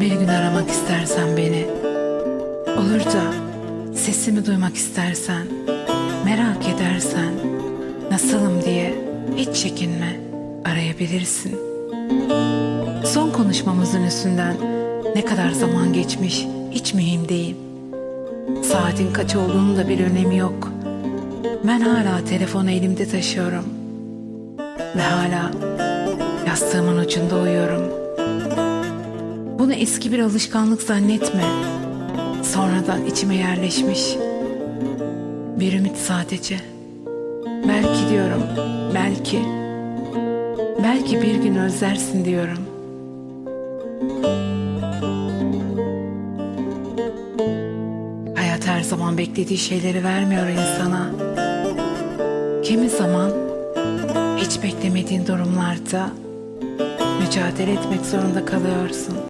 Bir gün aramak istersen beni. Olur da sesimi duymak istersen Merak edersen Nasılım diye hiç çekinme Arayabilirsin. Son konuşmamızın üstünden Ne kadar zaman geçmiş hiç mühim değil. Saatin kaç olduğunu da bir önemi yok. Ben hala telefonu elimde taşıyorum. Ve hala Yastığımın ucunda uyuyorum bunu eski bir alışkanlık zannetme. Sonradan içime yerleşmiş. Bir ümit sadece. Belki diyorum, belki. Belki bir gün özlersin diyorum. Hayat her zaman beklediği şeyleri vermiyor insana. Kimi zaman hiç beklemediğin durumlarda mücadele etmek zorunda kalıyorsun.